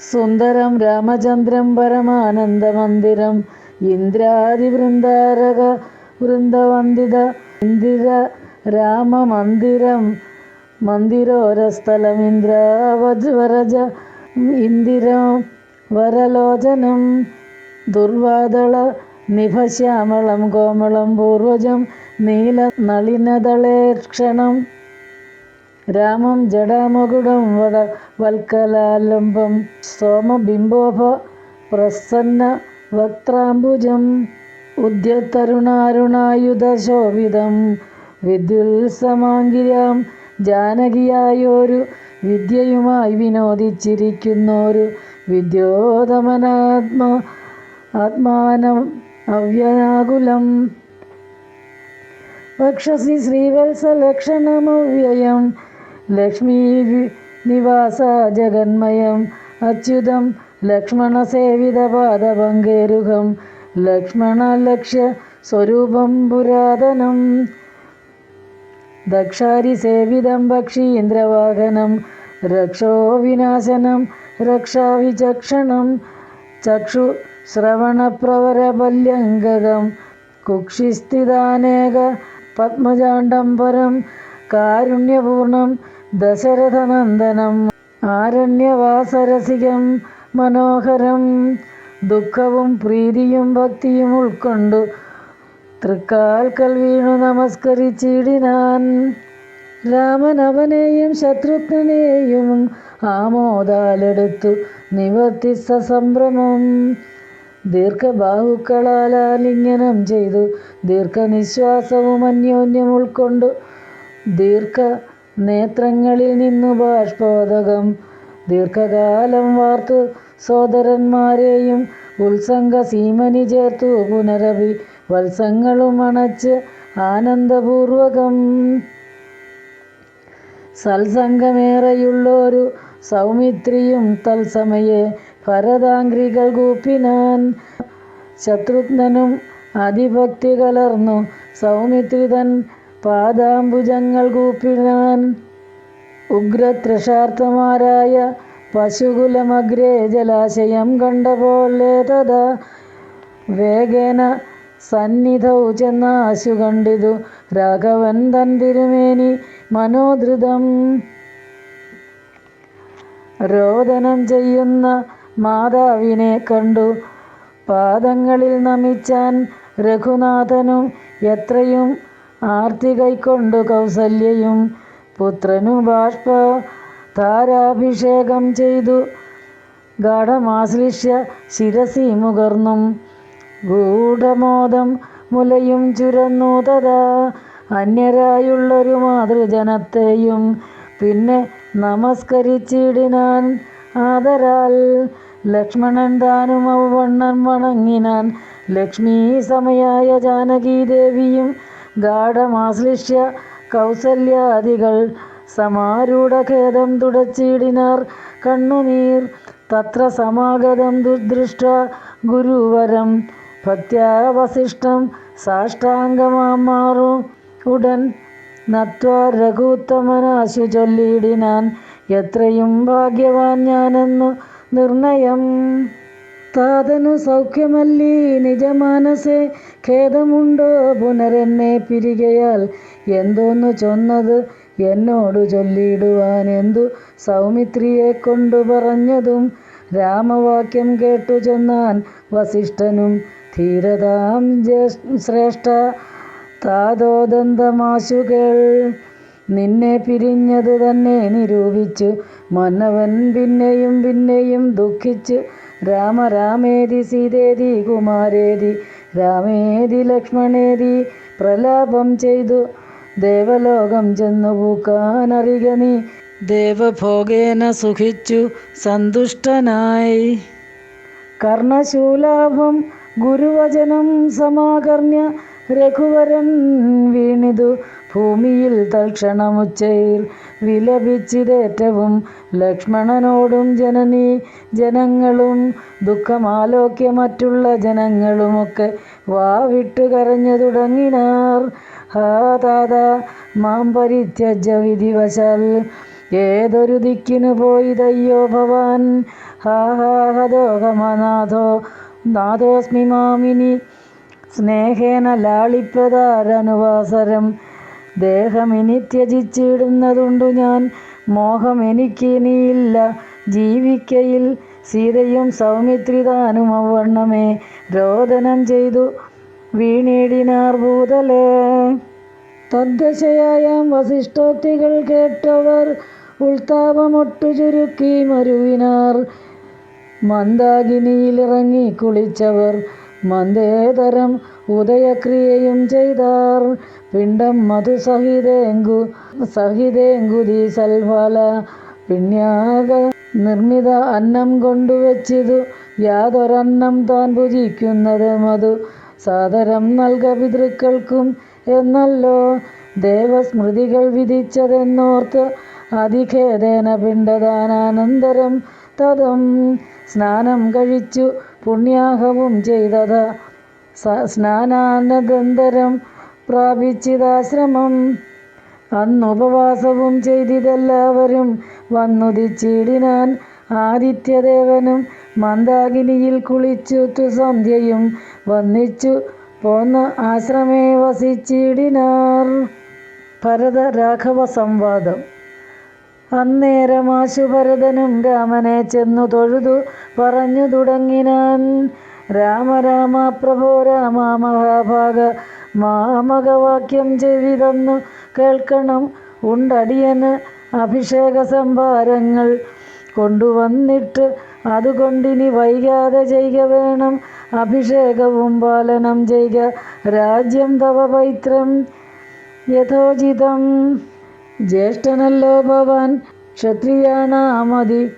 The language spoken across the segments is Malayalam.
സുന്ദരം രാമചന്ദ്രം പരമാനന്ദമന്ദിരം ഇന്ദ്രാദി വൃന്ദാരക വൃന്ദവന്ദിത ഇന്ദിര രാമമന്ദിരം മന്ദിരോരസ്ഥലം ഇന്ദ്രാവജ്വരജ ഇന്ദിരം വരലോചനം ദുർവാദള നിഭശ്യാമളം കോമളം പൂർവജം നീല നളിനദളേക്ഷണം രാമം ജടാമകുടം വട വൽക്കലാലംബം സോമബിംബോഭ പ്രസന്ന വക്ത്രാംബുജം ഉദ്യതരുണാരുണായുധശോഭിതം വിദ്യുത്സമാങ്കിരാം ജാനകിയായൊരു വിദ്യയുമായി വിനോദിച്ചിരിക്കുന്നോരു വിദ്യോതമനാത്മ ആത്മാനം അവ്യനാകുലം. വക്ഷസി ശ്രീവത്സലക്ഷണമവ്യയം ലക്ഷ്മീ നിവാസ ജഗന്മയം. അച്യുതം ലക്ഷ്മണസേവിതപാദപങ്കേരുഹം ലക്ഷ്മണലക്ഷ്യ സ്വരൂപം പുരാതനം. ദക്ഷാരിസേവിതം ഭക്ഷീന്ദ്രവാഹനം രക്ഷോ വിനാശനം. രക്ഷാവിചക്ഷണം ചക്ഷു ശ്രവണപ്രവരപല്യംഗകം കുക്ഷിസ്ഥിതാനേക പത്മജാണ്ടംബരം. കാരുണ്യപൂർണം. ദശരഥനന്ദനം ആരണ്യവാസരസികം മനോഹരം ദുഃഖവും പ്രീതിയും ഭക്തിയും ഉൾക്കൊണ്ടു തൃക്കാൽക്കൽ വീണു നമസ്കരിച്ചിടിനാൻ. രാമൻ അവനെയും ശത്രുഘ്നെയും ആമോദാലെടുത്തു നിവർത്തി സസംഭ്രമം ദീർഘബാഹുക്കളാൽ ആലിംഗനം ചെയ്തു ദീർഘനിശ്വാസവും അന്യോന്യം ഉൾക്കൊണ്ടു ദീർഘ നേത്രങ്ങളിൽ നിന്നു ബാഷ്പോദകം. ദീർഘകാലം വാർത്തു സോദരന്മാരെയും ഉത്സംഗ സീമനി ചേർത്തു പുനരഭി വത്സങ്ങളും അണച്ച് ആനന്ദപൂർവകം. സത്സംഗമേറെയുള്ളൊരു സൗമിത്രിയും തത്സമയെ ഭരതാംഗ്രികൾ കൂപ്പിനാൻ. ശത്രുഘ്നനും അതിഭക്തി കലർന്നു. സൗമിത്രിതൻ പാദാംബുജങ്ങൾ കൂപ്പിടാൻ ഉഗ്രത്രഷാർത്ഥമാരായ പശുകുലമഗ്രേ ജലാശയം കണ്ട പോലെ തഥാ വേഗേന സന്നിധൗ ചെന്നാശു കണ്ടിതു രാഘവൻ തൻ തിരുമേനി മനോധൃതം. രോദനം ചെയ്യുന്ന മാതാവിനെ കണ്ടു. പാദങ്ങളിൽ നമിച്ചാൻ രഘുനാഥനും എത്രയും ആർത്തി കൈക്കൊണ്ടു കൗസല്യയും പുത്രനു ബാഷ്പ താരാഭിഷേകം ചെയ്തു. ഗാഠമാശ്ലിഷ്യ ശിരസി മുകർന്നും ഗൂഢമോദം മുലയും ചുരന്നു തഥാ അന്യരായുള്ളൊരു മാതൃജനത്തെയും പിന്നെ നമസ്കരിച്ചിടിനാൻ ആദരാൽ. ലക്ഷ്മണൻ താനും ഔവണ്ണൻ വണങ്ങിനാൻ ലക്ഷ്മീ സമയായ ജാനകീദേവിയും ഗാഠമാശ്ലിഷ്യ കൗസല്യാദികൾ സമാരൂഢഖേദം തുടച്ചിടിനാർ കണ്ണുനീർ തത്ര സമാഗതം ദുർദൃഷ്ട ഗുരുവരം ഭക്ത്യാ വസിഷ്ഠം സാഷ്ടാംഗമാറും ഉടൻ നത്വാ രഘുത്തമനാശു ചൊല്ലിയിടിനാൻ എത്രയും ഭാഗ്യവാൻ ഞാനെന്നു നിർണയം. താതനു സൗഖ്യമല്ലീ നിജമാനസേ ഖേദമുണ്ടോ പുനരെന്നെ പിരികയാൽ? എന്തോന്നു ചൊന്നത് എന്നോട് ചൊല്ലിയിടുവാൻ എന്തു സൗമിത്രിയെ കൊണ്ടു പറഞ്ഞതും രാമവാക്യം കേട്ടു ചെന്നാൻ വസിഷ്ഠനും ധീരതാം ശ്രേഷ്ഠ താതോദന്തമാശുകൾ നിന്നെ പിരിഞ്ഞതു തന്നെ നിരൂപിച്ചു മന്നവൻ പിന്നെയും പിന്നെയും ദുഃഖിച്ചു രാമ രാമേതി സീതേതി കുമാരേതി രാമേതി ലക്ഷ്മണേതി പ്രലാപം ചെയ്തു. ദേവലോകം ചെന്നു പൂക്കാനറിക നീ. ദേവഭോഗേന സുഖിച്ചു സന്തുഷ്ടനായി. കർണശൂലാഭം ഗുരുവചനം സമാകർണ്യ. രഘുവരൻ വീണിതു ഭൂമിയിൽ തൽക്ഷണമുച്ചയിൽ വിലപിച്ചിതേറ്റവും ലക്ഷ്മണനോടും ജനനി ജനങ്ങളും ദുഃഖമാലോക്യ മറ്റുള്ള ജനങ്ങളുമൊക്കെ വാവിട്ടു കരഞ്ഞു തുടങ്ങിനാർ. ഹാ താത മാം പരിത്യജ വിധിവശാൽ ഏതൊരു ദിക്കിനു പോയിതയ്യോ ഭവാൻ? ഹാ ഹാ ഹതോഹമനാഥോ നാഥോസ്മി മാമിനി സ്നേഹേന ലാളിപ്പതാരനുവാസരം ദേഹമിനി ത്യജിച്ചിടുന്നതുണ്ടു ഞാൻ. മോഹം എനിക്കിനിയില്ല ജീവിക്കയിൽ സീതയും സൗമിത്രിതാനും അവണ്ണമേ. രോദനം ചെയ്തു വീണിടിനാർ ഭൂതലേ. തദ്ദശയായാം വസിഷ്ഠോക്തികൾ കേട്ടവർ ഉൾത്താപമൊട്ടു ചുരുക്കി മരുവിനാർ. മന്ദാകിനിയിലിറങ്ങി കുളിച്ചവർ മന്ദേതരം ഉദയക്രിയയും ചെയ്താർ. പിണ്ടം മധു സഹിതേങ്കു സഹിതേങ്കുതി സൽഫല. പിണ്യാക നിർമ്മിത അന്നം കൊണ്ടുവച്ചിതു യാതൊരന്നം താൻ ഭുജിക്കുന്നത് മധു. സാദരം നൽക പിതൃക്കൾക്കും എന്നല്ലോ. ദേവസ്മൃതികൾ വിധിച്ചതെന്നോർത്ത് അതിഖേദേന പിണ്ടദാനാനന്തരം തതം സ്നാനം കഴിച്ചു. പുണ്യാഹവും ചെയ്തത്. സ്നാനാനന്തരം പ്രാപിച്ചിതാശ്രമം. അന്നുപവാസവും ചെയ്തിതെല്ലാവരും വന്നുദിച്ചിടിനാൻ ആദിത്യദേവനും മന്ദാകിനിയിൽ കുളിച്ചു സന്ധ്യയും വന്നിച്ചു. പോന്ന ആശ്രമേ വസിച്ചിടിനാർ. ഭരത രാഘവ സംവാദം. അന്നേരമാശു ആശുഭരതനും രാമനെ ചെന്നു തൊഴുതു പറഞ്ഞു തുടങ്ങിനാൻ. രാമ രാമ പ്രഭോ രാമ മഹാഭാഗ മാമകവാക്യം ചെവി തന്നു കേൾക്കണം ഉണ്ടടിയന് അഭിഷേക സംഭാരങ്ങൾ കൊണ്ടുവന്നിട്ട് അതുകൊണ്ടിനി വൈകാതെ ചെയ്യുക വേണം. അഭിഷേകവും പാലനം ചെയ്യുക രാജ്യം തവ പൈത്രം യഥോചിതം. ജ്യേഷ്ഠനല്ലോ ഭവാൻ ക്ഷത്രിയാണാമതി.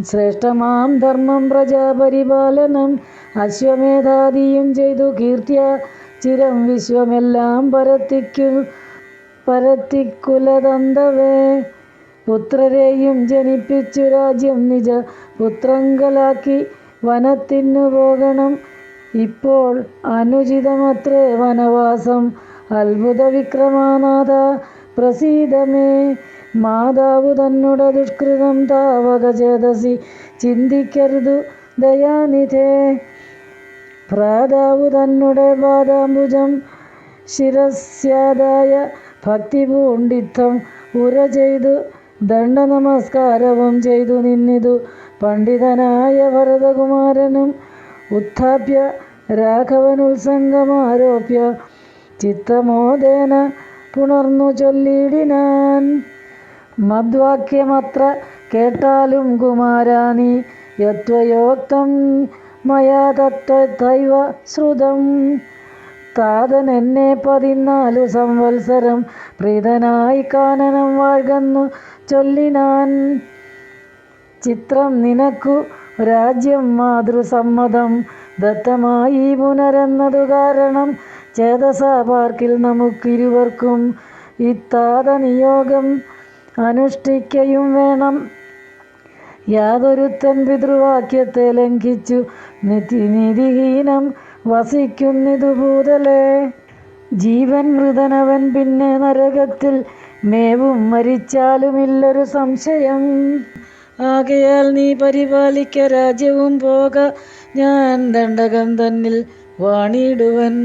ശ്രേഷ്ഠമാം ധർമ്മം പ്രജാപരിപാലനം അശ്വമേധാദിയും ചെയ്തു കീർത്തിയ ചിരം വിശ്വമെല്ലാം പരത്തിക്കു പരത്തിക്കുലതന്തവേ. പുത്രരെയും ജനിപ്പിച്ചു രാജ്യം നിജ പുത്രങ്കലാക്കി വനത്തിനു പോകണം. ഇപ്പോൾ അനുചിതമത്രേ വനവാസം. അത്ഭുത വിക്രമാനാഥ പ്രസീതമേ. മാതാവ് തന്നുടെ ദുഷ്കൃതം താവക ചേതസി ചിന്തിക്കരുതു ദയാനിധേ. പ്രാതാവ് തന്നുടെ പാദാംബുജം ശിരസ്യാദായ ഭക്തി പൂണ്ടിത്തം ഉര ചെയ്തു ദണ്ഡ നമസ്കാരവും ചെയ്തു നിന്നിതു. പണ്ഡിതനായ ഭരതകുമാരനും ഉത്ഥാപ്യ രാഘവനുത്സംഗമാരോപ്യ ചിത്തമോദേന പുണർന്നു ചൊല്ലിയിടിനാൻ മദ്വാക്യമത്ര കേട്ടാലും കുമാരാ നീ യത്വയോക്തം മയാ തത്വൈവ ശ്രുതം. താതൻ എന്നെ പതിനാലു സംവത്സരം പ്രീതനായി കാനനം വാഴ്കന്നു ചൊല്ലിനാൻ ചിത്രം നിനക്കു രാജ്യം മാതൃസമ്മതം ദത്തമായി പുനരെന്നതു കാരണം ചേതസ പാർക്കിൽ നമുക്കിരുവർക്കും ഇത്താത നിയോഗം അനുഷ്ഠിക്കയും വേണം. യാതൊരുത്തൻ പിതൃവാക്യത്തെ ലംഘിച്ചു നിതിനിധിഹീനം വസിക്കുന്നിതു ഭൂതലേ. ജീവൻ മൃതനവൻ പിന്നെ നരകത്തിൽ മേവും മരിച്ചാലുമില്ലൊരു സംശയം. ആകയാൽ നീ പരിപാലിക്ക രാജ്യവും പോക ഞാൻ ദണ്ഡകം തന്നിൽ വാണിടുവൻ.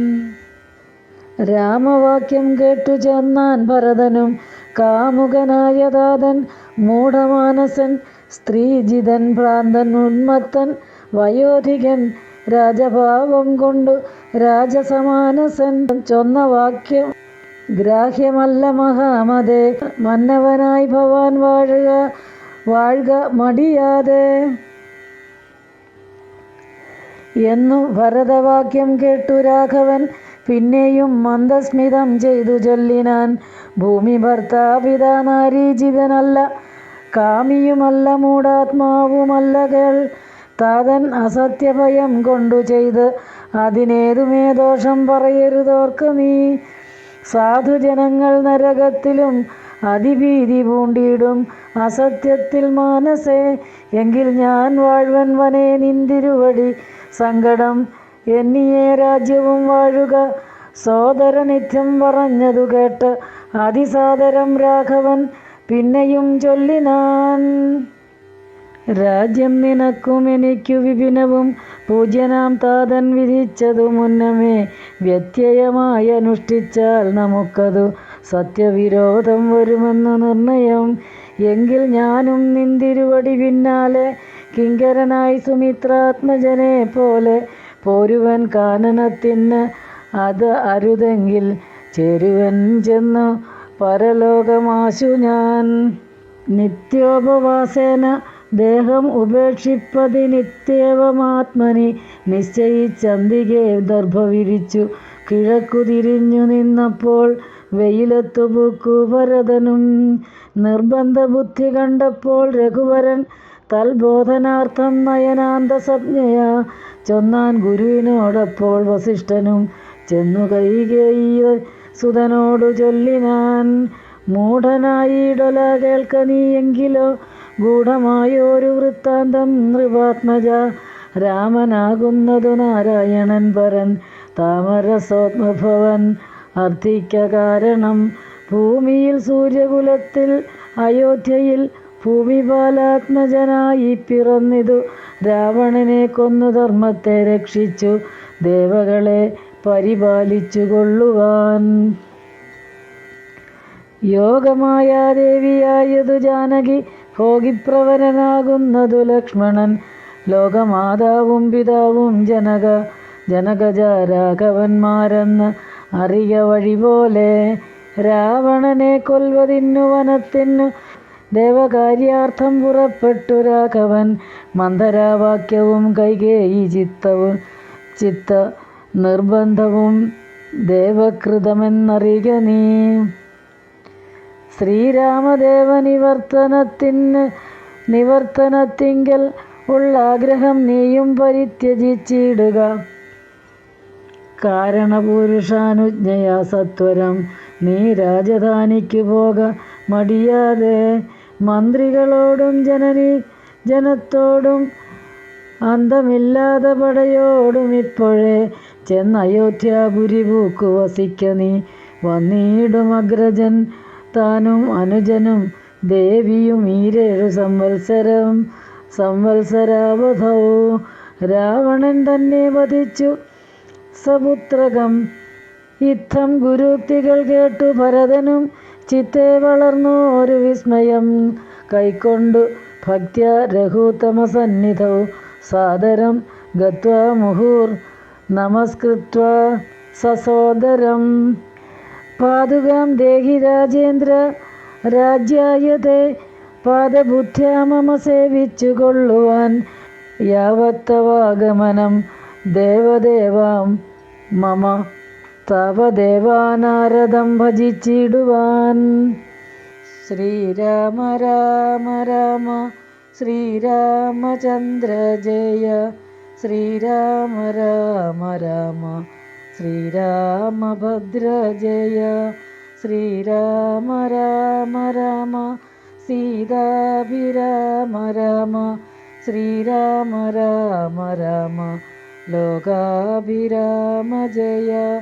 രാമവാക്യം കേട്ടു ചെന്നാൻ ഭരതനും കാമുകനായ ദാതൻ മൂഢമാനസൻ സ്ത്രീജിതൻ ഭ്രാന്തൻ ഉന്മത്തൻ വയോധികൻ രാജഭാവം കൊണ്ടു രാജസമാനസൻ ചൊന്ന വാക്യം. ഗ്രാഹ്യമല്ല മഹാമതേ മന്നവനായി ഭവാൻ വാഴുക വാഴുക മടിയാതെ. എന്നു ഭരതവാക്യം കേട്ടു രാഘവൻ പിന്നെയും മന്ദസ്മിതം ചെയ്തു ചൊല്ലിനാൻ. ഭൂമി ഭർത്താപിത നാരീജിതനല്ല കാമിയുമല്ല മൂടാത്മാവുമല്ല കേൾ. താതൻ അസത്യഭയം കൊണ്ടു ചെയ്ത് അതിനേതുമേ ദോഷം പറയരുതോർക്ക് നീ. സാധുജനങ്ങൾ നരകത്തിലും അതിഭീതി പൂണ്ടിയിടും അസത്യത്തിൽ മാനസേ എങ്കിൽ ഞാൻ വാഴ്വൻ വനേ നിന്തിരുവടി. സങ്കടം എന്നിയേ രാജ്യവും വാഴുക. സോദര നിത്യം പറഞ്ഞതു കേട്ട് അതിസാദരം രാഘവൻ പിന്നെയും ചൊല്ലിനാൻ രാജ്യം നിനക്കും എനിക്കു വിപിനവും പൂജ്യനാം താതൻ വിധിച്ചതു മുന്നമേ വ്യത്യയമായി അനുഷ്ഠിച്ചാൽ നമുക്കതു സത്യവിരോധം വരുമെന്ന് നിർണയം. എങ്കിൽ ഞാനും നിന്തിരുവടി പിന്നാലെ കിങ്കരനായി സുമിത്രാത്മജനെ പോലെ പോരുവൻ കാനനത്തിന് അത് അരുതെങ്കിൽ ചേരുവൻ ചെന്നു പരലോകമാശു ഞാൻ. നിത്യോപവാസേന ദേഹം ഉപേക്ഷിപ്പതി നിത്യേവമാത്മനി നിശ്ചയിച്ചന്തികെ ദർഭവിരിച്ചു കിഴക്കു തിരിഞ്ഞു നിന്നപ്പോൾ വെയിലത്തു പൂക്കു ഭരതനും നിർബന്ധ ബുദ്ധി കണ്ടപ്പോൾ രഘുവരൻ തൽബോധനാർത്ഥം നയനാന്ത സംജ്ഞയാ ചൊന്നാൻ ഗുരുവിനോടപ്പോൾ വസിഷ്ഠനും ചെന്നു കൈകേയി സുതനോടു ചൊല്ലിനാൻ. മൂഢനായിടൊല കേൾക്ക നീയെങ്കിലോ ഗൂഢമായൊരു വൃത്താന്തം നൃപാത്മജ. രാമനാകുന്നതു നാരായണൻ പരൻ താമരസോത്മഭവൻ അർത്ഥിക്ക കാരണം. ഭൂമിയിൽ സൂര്യകുലത്തിൽ അയോധ്യയിൽ ഭൂമിപാലാത്മജനായി പിറന്നിതു. രാവണനെ കൊന്നു ധർമ്മത്തെ രക്ഷിച്ചു. ദേവകളെ പരിപാലിച്ചു കൊള്ളുവാൻ യോഗമായ ദേവിയായതു ജാനകി ഭോഗിപ്രവരനാകുന്നതു ലക്ഷ്മണൻ. ലോകമാതാവും പിതാവും ജനക ജനകജാരാഘവന്മാരെന്ന് അറിയ വഴി പോലെ രാവണനെ കൊൽവതിന്നു വനത്തിനു ദേവകാര്യാർത്ഥം പുറപ്പെട്ടു രാഘവൻ. മന്ദരാവാക്യവും കൈകേയി ചിത്തവും ചിത്ത നിർബന്ധവും ദേവകൃതമെന്നറിക നീ. ശ്രീരാമദേവ നിവർത്തനത്തിന് നിവർത്തനത്തിങ്കൽ ഉള്ള ആഗ്രഹം നീയും പരിത്യജിച്ചിടുക. കാരണപുരുഷാനുജ്ഞയാ സത്വരം. നീ രാജധാനിക്ക് പോക മടിയാതെ മന്ത്രികളോടും ജനനി ജനത്തോടും അന്തമില്ലാതെ പടയോടും ഇപ്പോഴേ ചെന്ന് അയോധ്യാപുരി പൂക്കു വസിക്ക നീ. വന്നിടും അഗ്രജൻ താനും അനുജനും ദേവിയും ഈരേഴു സംവത്സരം സംവത്സരാവധൗ രാവണൻ തന്നെ വധിച്ചു സപുത്രകം. ഇത്തം ഗുരുക്തികൾ കേട്ടു ഭരതനും ചിത്തെ വളർന്നു ഒരു വിസ്മയം. കൈക്കൊണ്ടു ഭക്ത്യ രഘുത്തമസന്നിധൗ സാദരം ഗത്വാ മുഹുർ നമസ്കൃത്വ സസോദരം. പാതുകാം ദേഹി രാജേന്ദ്ര രാജ്യായതേ. പാദബുദ്ധ്യാ മമ സേവിച്ചു കൊള്ളുവാൻ യാവത്തവാഗമനം. ദേവദേവാം മമ. തവദേവാനാരദം ഭജിച്ചിടുവാൻ. ശ്രീരാമ രാമ രാമ ശ്രീരാമചന്ദ്ര ജയ. ശ്രീരാമ രാമ രാമ ശ്രീരാമഭദ്ര ജയ. ശ്രീരാമ രാമ രാമ സീതാഭിരാമ രാമ. ശ്രീരാമ രാമ രാമ ലോകാഭിരാമ ജയ.